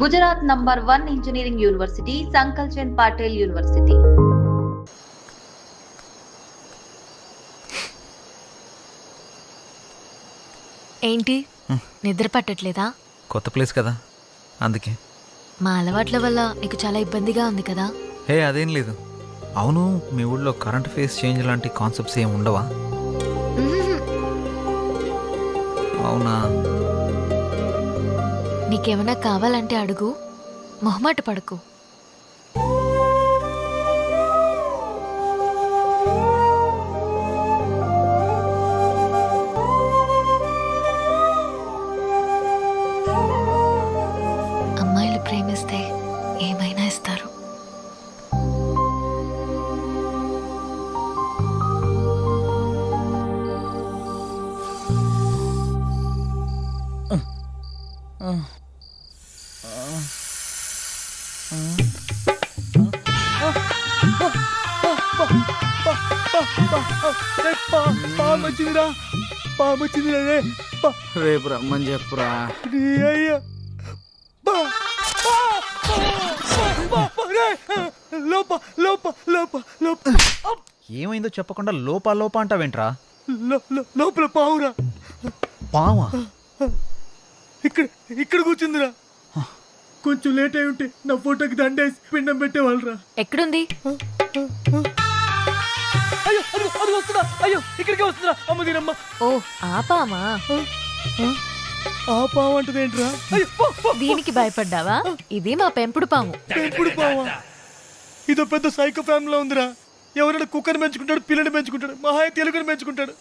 Gujarat number one engineering university Sankalchand Patel university. ఏంటి? నిద్ర పట్టట్లేదా? కొత్త ప్లేస్ కదా అందుకే. మా అలవాట్ల వల్ల నీకు చాలా ఇబ్బందిగా ఉంది కదా? హే అదేం లేదు. అవును మీ ఊళ్ళో కరెంట్ ఫేస్ చేంజ్ లాంటి కాన్సెప్ట్స్ ఏమి ఉండవా. అవునా? నీకేమైనా కావాలంటే అడుగు. మొహమాట పడకు. పామొచ్చిందిరా పామొచ్చిందిరా రే. పా. రేపు రమ్మని చెప్పురా. అయ్యా. రే. ఏమైందో చెప్పకుండా లోపా లోపా అంటావేంట్రా? లోపల పావురా. పావా? ఇక్కడ ఇక్కడ కూర్చుందిరా. కొంచెం లేట్ అయి ఉంటే నా ఫోటోకి దండేసి పిండం పెట్టేవాళ్ళరా. ఎక్కడుంది? అయ్యో వస్తుందా? ఇక్కడికే వస్తుందా? అమ్మ దీనమ్మ. ఓ ఆపామా ఆ పావు అంటది ఏంట్రా అయ్యో పో, పో. దీనికి భయపడ్డావా? ఇది మా పెంపుడు పాము. పెంపుడు పావా. ఇదో పెద్ద సైకో ఫ్యామిలీలో ఉందిరా. ఎవరైనా కుక్కని పెంచుకుంటాడు పిల్లని పెంచుకుంటాడు మహా తెలుగుని పెంచుకుంటాడు.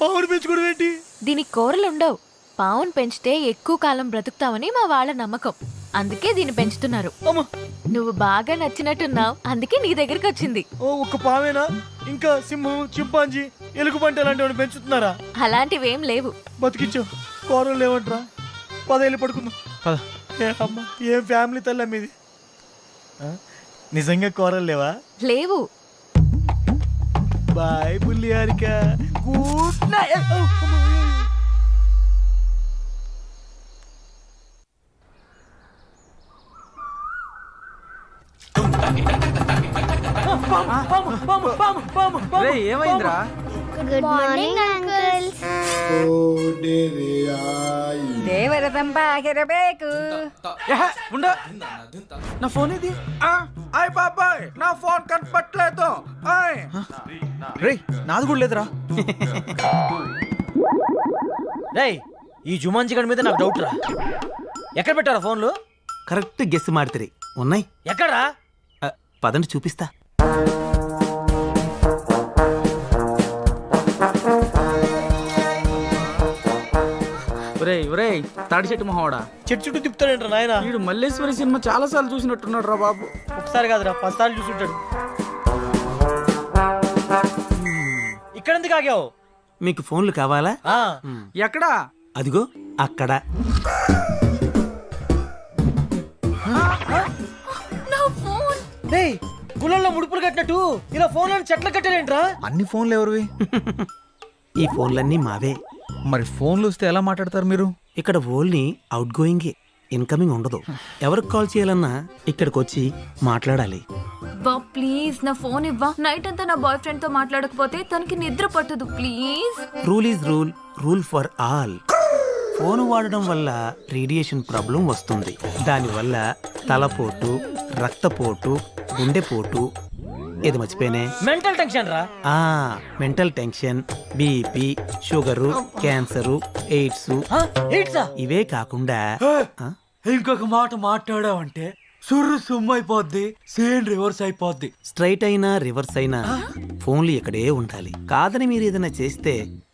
పావుని పెంచుకోవడం ఏంటి? దీనికి కూరలు ఉండవు. పావును పెంచితే ఎక్కువ కాలం బ్రతుకుతావని మా వాళ్ళ నమ్మకం. అందుకే దీన్ని పెంచుతున్నారు. అమ్మ! నువ్వు బాగా నచ్చినట్టున్నావు. అందుకే నీ దగ్గరికి వచ్చింది. ఓ ఒక్క పావేనా? ఇంకా సింహం చింపాంజీ ఎలుగుబంటి అలాంటివి పెంచుతున్నారా? అలాంటివేం లేవు. బతికిచ్చావు కూరలు లేవంట్రా. పదేళ్ళు పడుకుందాం. పద. ఏ అమ్మ ఏం ఫ్యామిలీ తల్లి మీది? ఆ? నిజంగా కూరలు లేవా? లేవు. బాయ్ బుల్లి హారిక. గుడ్ నైట్ ఔ, అమ్మ, ఏ. పాము, పాము, పాము, పాము, పాము, రే ఏమైందిరా గుడ్ మార్నింగ్ అంకుల్స్ ದೇವರ ತಂಪಾಗಿರಬೇಕು ఏహే, ఉండు. నా ఫోన్ ఇది అయ్ బాబాయ్ నా ఫోన్ కనపట్లేదు ఆయ్ రే నాది కూడా లేదురా రేయ్ ఈ జుమాన్జీ గడి మీద నాకు డౌట్ రా ఎక్కడ పెట్టారా ఫోన్లు కరెక్ట్ గెస్ మాడితే ఉన్నాయి ఎక్కడా ఆ, పదండి చూపిస్తా ఒరేయ్ ఒరేయ్ తాడి చెట్టు మొహవాడా? చెట్టు చుట్టూ తిప్పుతాడంట నాయన. వీడు మల్లేశ్వరి సినిమా చాలా సార్లు చూసినట్టున్నాడు రా బాబు. ఒకసారి కాదురా పదిసార్లు చూసుంటాడు. ఇక్కడ ఎందుకు ఆగావు? మీకు ఫోన్లు కావాలా? ఆ, ఎక్కడా? అదిగో అక్కడ. రేయ్ గుళ్ళల్లో ముడుపులు కట్టినట్టు ఇలా ఫోన్లను చెట్లు కట్టారేంట్రా? అన్ని ఫోన్లు ఎవరివి? ఈ ఫోన్లన్నీ మావే. మరి ఫోన్లు వస్తే ఎలా మాట్లాడతారు మీరు? ఇక్కడ ఓన్లీ అవుట్ గోయింగే ఇన్కమింగ్ ఉండదు. ఎవరికి కాల్ చేయాలన్నా ఇక్కడికి వచ్చి మాట్లాడాలి. బా ప్లీజ్ నా ఫోన్ ఇవ్వా. నైట్ అంతా నా బాయ్ ఫ్రెండ్తో మాట్లాడకపోతే తనకి నిద్ర పట్టదు please. Rule is rule rule for all. Phone వాడడం వల్ల రేడియేషన్ ప్రాబ్లం వస్తుంది. దానివల్ల తలపోటు రక్తపోటు గుండెపోటు ఇది మర్చిపోయినే? మెంటల్ టెన్షన్ రా. ఆ mental tension BP sugar cancer AIDS ఇవే కాకుండా ఆ? ఇంకొక మాట మాట్లాడావంటే సుర్రు సుమ్ము అయిపోద్ది సేన్ రివర్స్ అయిపోద్ది. స్ట్రైట్ అయినా రివర్స్ అయినా ఫోన్లు ఇక్కడే ఉండాలి. కాదని మీరు ఏదైనా చేస్తే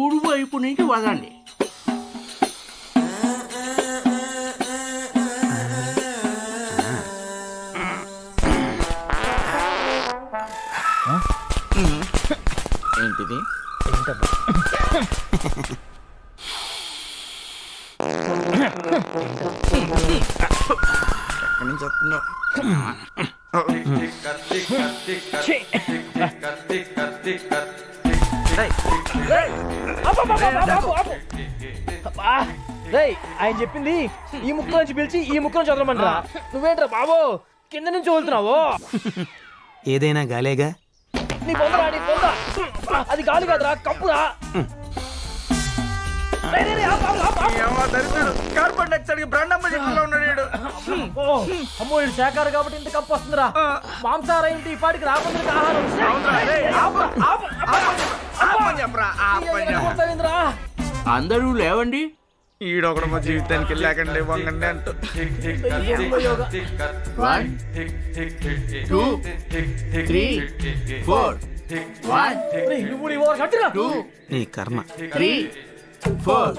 కుడివైపు నుంచి వదండి ఏంటిది ఎక్కడి నుంచి వస్తుందో అబ్బా, అబ్బా, అబ్బా, అబ్బా, అబ్బా. అబ్బా. రేయ్ ఆయన చెప్పింది ఈ ముక్క నుంచి పిలిచి ఈ ముక్క నుంచి వదలమంటారా? నువ్వేంట్రా బాబు? కింద నుంచి వదులుతున్నావు? ఏదైనా గాలేగా? నీ పొందరా నీ పొంద అది గాలి కాదురా కప్పురా. కార్బన్ డైఆక్సైడ్కి బ్రాండమ్మ చెట్టులో ఉన్నాడు వీడు. ఓ, అమ్మో ఇది శాఖారు కాబట్టి ఇంత కప్పు వస్తుందిరా. మాంసాహార ఇంటి ఈ పాటికి రాకుండా ఆహారం. ఆపని చెప్పరా, ఆపని చెప్పరా. కొడతావేంద్రా? అందరూ లేవండి. ఈడొకడు మా జీవితానికి లేకండి వంగండి అంటూ. One two three four one. Two నీ కర్మ. త్రీ ఫోర్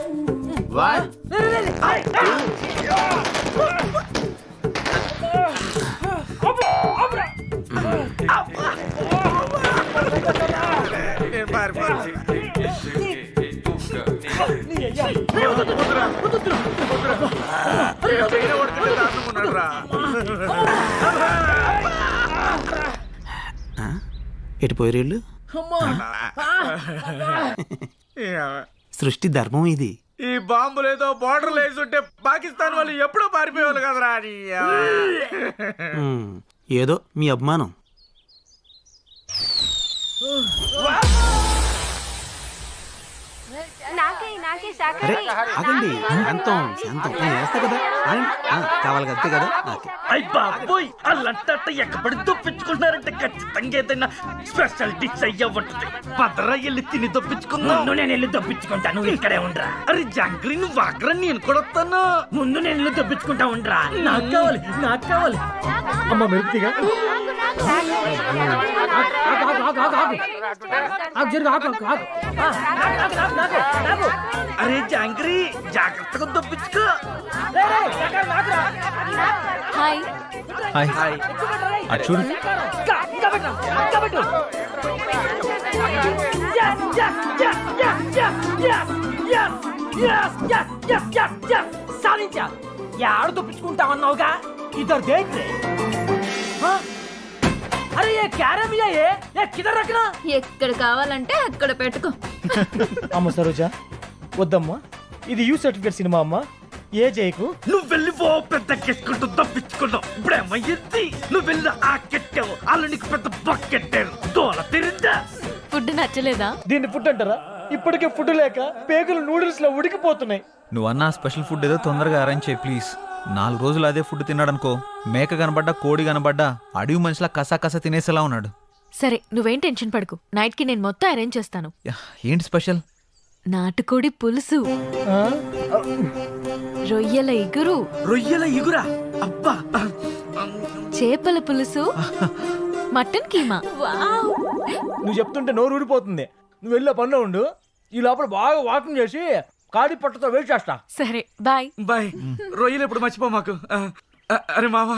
నేను. ఆ? ఎటు పోయి వీళ్ళు అమ్మా. ఏమ. సృష్టి ధర్మం ఇది ఈ బాంబులు ఏదో బార్డర్ వేసుంటే పాకిస్తాన్ వాళ్ళు ఎప్పుడో పారిపోయేవాళ్ళు కదరా ఏదో మీ అభిమానం అరే ఆగండి. శాంతం శాంతం. నేను వేస్తా కదా. ఆ, కావాలి కదా, అంతే కదా? ఓకే. అయ్ బాబోయ్ అల్లంతా ఎక్కబడి దొప్పించుకుంటున్నారంటే ఖచ్చితంగా ఏదైనా స్పెషల్ డిష్ అయ్యా ఉంటుంది పదరా వెళ్ళి తిని దొప్పించుకుందాం. ముందు నేను వెళ్ళి దొప్పించుకుంటా నువ్వు ఇక్కడే ఉండరా. అరే జంగ్రీ నువ్వు వాకరా నేను కూడా వస్తాను. ముందు నేను వెళ్ళి దొప్పించుకుంటా ఉండరా. నాకు కావాలి నాకు కావాలి. అమ్మ మెరుపుగా అరే జాంగ్రీ జాగ్రత్తగా దొప్పించుకో. హాయ్. హాయ్. అటు చూడు. సాధించా. యాడ తప్పించుకుంటా అన్నావుగా ఇద్దరు దేంట్రే అరే ఏ క్యారమియా ఏ? ఏ కిదర్ రకనా ఎక్కడ కావాలంటే అక్కడ పెట్టుకో. అమ్మ సరోజా వద్దమ్మా. ఇది యూ సర్టిఫికేట్ సినిమా అమ్మా. ఏ జైకు? నువ్వు వెళ్ళి ఓ పెద్ద కెట్టుకుంటూ తప్పించుకున్నావు ఇప్పుడేమయ్యింది నువ్వు వెళ్ళి ఆ కెట్టావు. అలా నీకు పెద్ద బకెట్టారు తోల తిరిందా ఫుడ్ నచ్చలేదా? దీన్ని ఫుడ్ అంటారా? ఇప్పటికే ఫుడ్ లేక పేగులు నూడిల్స్లో ఉడికిపోతున్నాయి. నువ్వు అన్న స్పెషల్ ఫుడ్ ఏదో తొందరగా అరేంజ్ చేయి ప్లీజ్ నాలుగు రోజులు అదే ఫుడ్ తిన్నాడనుకో మేక కనబడ్డా కోడి కనబడ్డా అడవి మనిషిలా కసా కసా తినేసేలా ఉన్నాడు. సరే నువ్వేం టెన్షన్ పడకు. నైట్కి నేను మొత్తం అరేంజ్ చేస్తాను. యా, ఏంటి స్పెషల్? నాటుకోడి పులుసు. రొయ్యల ఇగురు. రొయ్యల ఇగురా? అబ్బా! చేపల పులుసు. మటన్ కీమా. నువ్వు చెప్తుంటే నోరు ఊరిపోతుంది నువ్వు వెళ్ళే పనిలో ఉండు. ఈ లోపల బాగా వాకింగ్ చేసి కాడి పట్టతో వెయిట్ చేస్తా. సరే బాయ్. బాయ్. రొయ్యలు ఎప్పుడు మర్చిపో మాకు. అరే మావా.